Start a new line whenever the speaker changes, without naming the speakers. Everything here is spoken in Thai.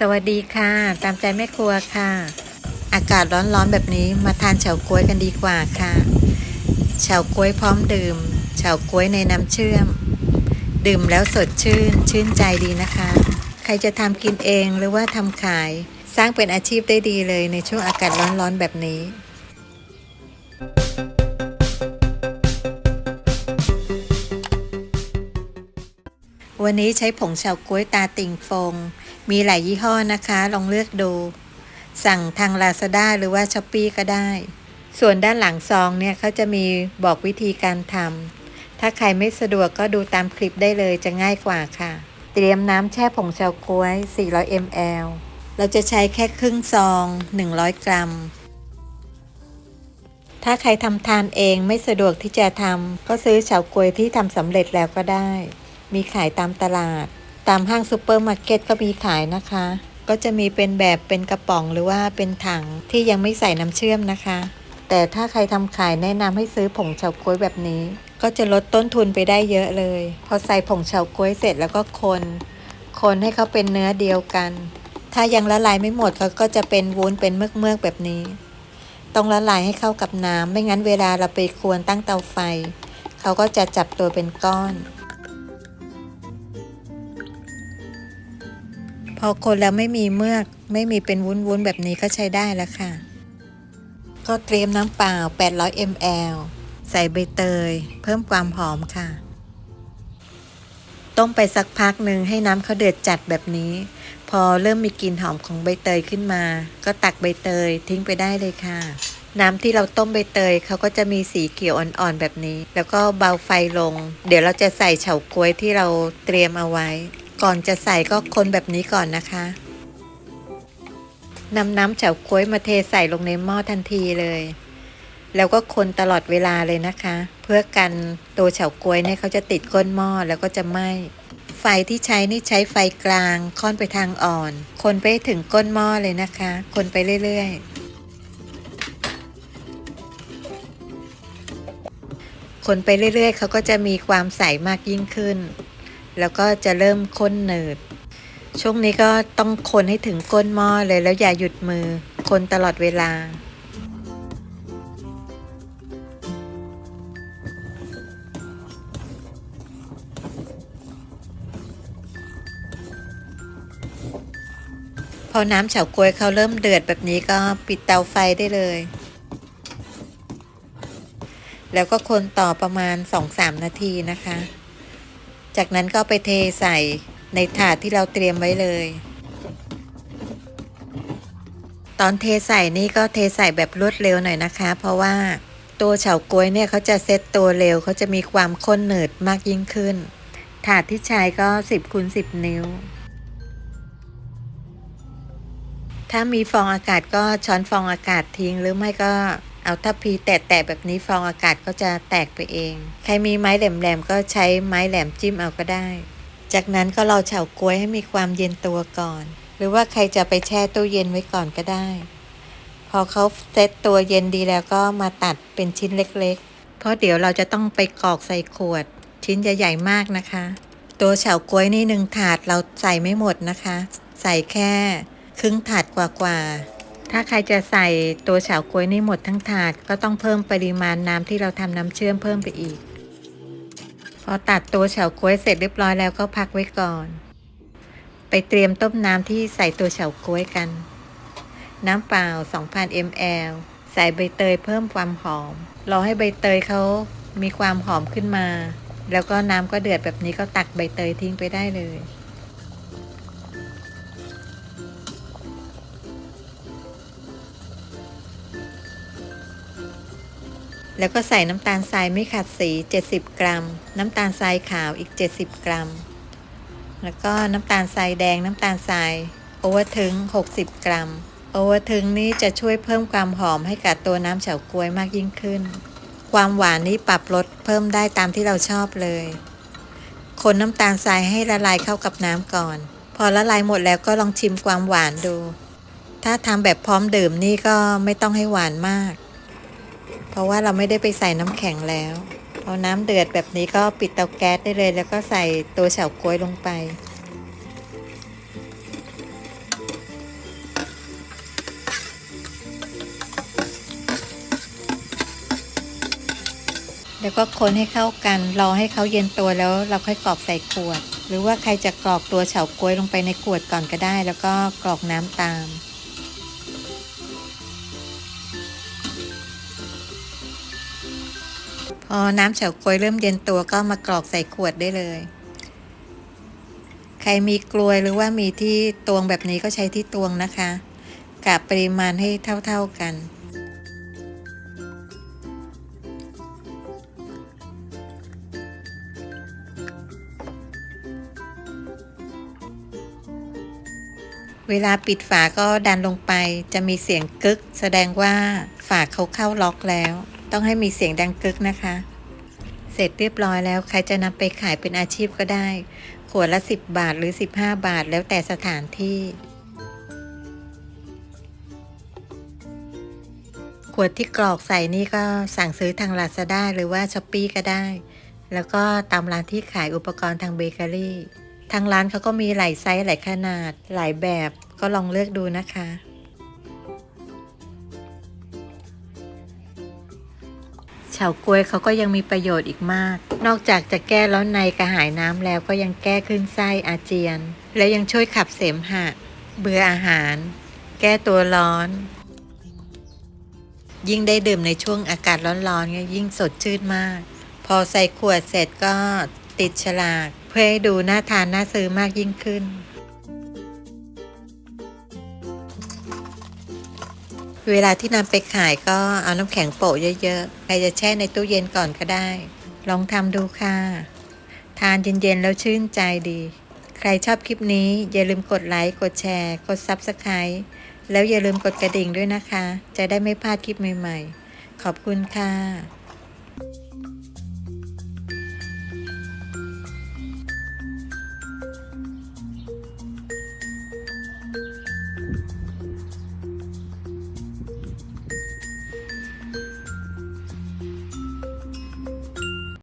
สวัสดีค่ะ ตามใจแม่ครัวค่ะ อากาศร้อนๆแบบนี้มาทานเฉาก๊วยกันดีกว่าค่ะ เฉาก๊วยพร้อมดื่ม เฉาก๊วยในน้ำเชื่อม ดื่มแล้วสดชื่น ชื่นใจดีนะคะ ใครจะทำกินเองหรือว่าทำขาย สร้างเป็นอาชีพได้ดีเลยในช่วงอากาศร้อนๆแบบนี้วันนี้ใช้ผงเฉาก๊วยตาติ่งฟง มีหลายยี่ห้อนะคะ ลองเลือกดู สั่งทาง Lazada หรือว่า s h อ p e e ก็ได้ ส่วนด้านหลังซองเนี่ยเขาจะมีบอกวิธีการทำถ้าใครไม่สะดวกก็ดูตามคลิปได้เลยจะง่ายกว่าค่ะ เตรียมน้ำแช่ผงเฉาก๊วย 400 ml เราจะใช้แค่ครึ่งซอง 100 กรัม ถ้าใครทำทานเองไม่สะดวกที่จะทำก็ซื้อเฉาก๊วยที่ทำสำเร็จแล้วก็ได้ มีขายตามตลาด ตามห้างซูเปอร์มาร์เก็ตก็มีขายนะคะ ก็จะมีเป็นแบบเป็นกระป๋องหรือว่าเป็นถังที่ยังไม่ใส่น้ำเชื่อมนะคะ แต่ถ้าใครทำขายแนะนำให้ซื้อผงเฉาก๊วยแบบนี้ ก็จะลดต้นทุนไปได้เยอะเลย พอใส่ผงเฉาก๊วยเสร็จแล้วก็คน คนให้เขาเป็นเนื้อเดียวกัน ถ้ายังละลายไม่หมดเขาก็จะเป็นวุ้นเป็นเมือกเมือกๆแบบนี้ ต้องละลายให้เข้ากับน้ำไม่งั้นเวลาเราไปควรตั้งเตาไฟ เขาก็จะจับตัวเป็นก้อน อคนแล้วไม่มีเมือกไม่มีเป็นวุ้นๆแบบนี้ก็ใช้ได้แล้วค่ะ ก็เตรียมน้ำเปล่า 800 ml ใส่ใบเตย เพิ่มความหอมค่ะ ต้มไปสักพักหนึ่งให้น้ำเขาเดือดจัดแบบนี้ พอเริ่มมีกลิ่นหอมของใบเตยขึ้นมา ก็ตักใบเตยทิ้งไปได้เลยค่ะ น้ำที่เราต้มใบเตยเขาก็จะมีสีเขียวอ่อนๆแบบนี้ แล้วก็เบาไฟลง เดี๋ยวเราจะใส่เฉาก๊วยที่เราเตรียมเอาไว้ ก่อนจะใส่ก็คนแบบนี้ก่อนนะคะนำน้ำเฉาก๊วยมาเทใส่ลงในหม้อทันทีเลย แล้วก็คนตลอดเวลาเลยนะคะ เพื่อกันตัวเฉาก๊วยเนี่ยเขาจะติดก้นหม้อแล้วก็จะไหม้ไฟที่ใช้นี่ใช้ไฟกลางค่อนไปทางอ่อน คนไปถึงก้นหม้อเลยนะคะ คนไปเรื่อยๆ คนไปเรื่อยๆเขาก็จะมีความใสมากยิ่งขึ้น แล้วก็จะเริ่มข้นหนืดช่วงนี้ก็ต้องคนให้ถึงก้นหม้อเลยแล้วอย่าหยุดมือ คนตลอดเวลา พอน้ำเฉาก๊วยเขาเริ่มเดือดแบบนี้ก็ปิดเตาไฟได้เลย แล้วก็คนต่อประมาณ 2-3 นาทีนะคะ จากนั้นก็ไปเทใส่ในถาดที่เราเตรียมไว้เลย ตอนเทใส่นี่ก็เทใส่แบบรวดเร็วหน่อยนะคะ เพราะว่าตัวเฉาก๊วยเนี่ยเขาจะเซตตัวเร็วเขาจะมีความข้นหนืดมากยิ่งขึ้น ถาดที่ใช้ก็ 10คูณ10 นิ้ว ถ้ามีฟองอากาศก็ช้อนฟองอากาศทิ้งหรือไม่ก็ เอาทัพพีแตะๆแบบนี้ฟองอากาศก็จะแตกไปเอง ใครมีไม้แหลมๆก็ใช้ไม้แหลมจิ้มเอาก็ได้ จากนั้นก็ราเฉาก๊วยให้มีความเย็นตัวก่อน หรือว่าใครจะไปแช่ตู้เย็นไว้ก่อนก็ได้ พอเขาเซตตัวเย็นดีแล้วก็มาตัดเป็นชิ้นเล็กๆ เพราะเดี๋ยวเราจะต้องไปกรอกใส่ขวด ชิ้นจะใหญ่มากนะคะ ตัวเฉาก๊วยนี่หนึ่งถาดเราใส่ไม่หมดนะคะ ใส่แค่ครึ่งถาดกว่าๆ ถ้าใครจะใส่ตัวเฉาก๊วยนี่หมดทั้งถาดก็ต้องเพิ่มปริมาณน้ำที่เราทำน้ำเชื่อมเพิ่มไปอีก พอตัดตัวเฉาก๊วยเสร็จเรียบร้อยแล้วก็พักไว้ก่อน ไปเตรียมต้มน้ำที่ใส่ตัวเฉาก๊วยกัน น้ำเปล่า 2,000 ml ใส่ใบเตยเพิ่มความหอม รอให้ใบเตยเขามีความหอมขึ้นมา แล้วก็น้ำก็เดือดแบบนี้ก็ตักใบเตยทิ้งไปได้เลย แล้วก็ใส่น้ำตาลทรายไม่ขัดสี 70 กรัม น้ำตาลทรายขาวอีก 70 กรัม แล้วก็น้ำตาลทรายแดงน้ำตาลทรายโอเวอร์ถึง 60 กรัม โอเวอร์ถึงนี้จะช่วยเพิ่มความหอมให้กับตัวน้ำเฉาก๊วยมากยิ่งขึ้น ความหวานนี้ปรับลดเพิ่มได้ตามที่เราชอบเลย คนน้ำตาลทรายให้ละลายเข้ากับน้ำก่อน พอละลายหมดแล้วก็ลองชิมความหวานดู ถ้าทำแบบพร้อมดื่มนี่ก็ไม่ต้องให้หวานมาก เพราะว่าเราไม่ได้ไปใส่น้ำแข็งแล้วเอาน้ำเดือดแบบนี้ก็ปิดเตาแก๊สได้เลย แล้วก็ใส่ตัวเฉาก๊วยลงไป แล้วก็คนให้เข้ากัน รอให้เขาเย็นตัวแล้วเราค่อยกรอกใส่ขวด หรือว่าใครจะกรอกตัวเฉาก๊วยลงไปในขวดก่อนก็ได้ แล้วก็กรอกน้ำตาม อน้ำเฉาก๊วยเริ่มเย็นตัวก็มากรอกใส่ขวดได้เลย ใครมีกลวยหรือว่ามีที่ตวงแบบนี้ก็ใช้ที่ตวงนะคะกะปริมาณให้เท่า ๆกันเวลาปิดฝาก็ดันลงไปจะมีเสียงกึก แสดงว่าฝาเขาเข้าล็อกแล้ว ต้องให้มีเสียงดังกึกนะคะ เสร็จเรียบร้อยแล้วใครจะนำไปขายเป็นอาชีพก็ได้ ขวดละ 10 บาทหรือ 15 บาทแล้วแต่สถานที่ ขวดที่กรอกใส่นี่ก็สั่งซื้อทางลาซาด้าหรือว่าช้อปปีก็ได้ แล้วก็ตามร้านที่ขายอุปกรณ์ทางเบเกอรี่ทางร้านเขาก็มีหลายไซส์หลายขนาดหลายแบบก็ลองเลือกดูนะคะ เฉาก๊วยเขาก็ยังมีประโยชน์อีกมาก นอกจากจะแก้ร้อนในกระหายน้ำแล้วก็ยังแก้ขึ้นไส้อาเจียน และยังช่วยขับเสมหะ เบื่ออาหาร แก้ตัวร้อน ยิ่งได้ดื่มในช่วงอากาศร้อนๆเนี่ยยิ่งสดชื่นมาก พอใส่ขวดเสร็จก็ติดฉลาก เพื่อให้ดูน่าทานน่าซื้อมากยิ่งขึ้น เวลาที่นำไปขายก็เอาน้ำแข็งโปะเยอะๆ ใครจะแช่ในตู้เย็นก่อนก็ได้ ลองทำดูค่ะ ทานเย็นๆ แล้วชื่นใจดี ใครชอบคลิปนี้อย่าลืมกดไลค์ กดแชร์ กด Subscribe แล้วอย่าลืมกดกระดิ่งด้วยนะคะ จะได้ไม่พลาดคลิปใหม่ๆ ขอบคุณค่ะ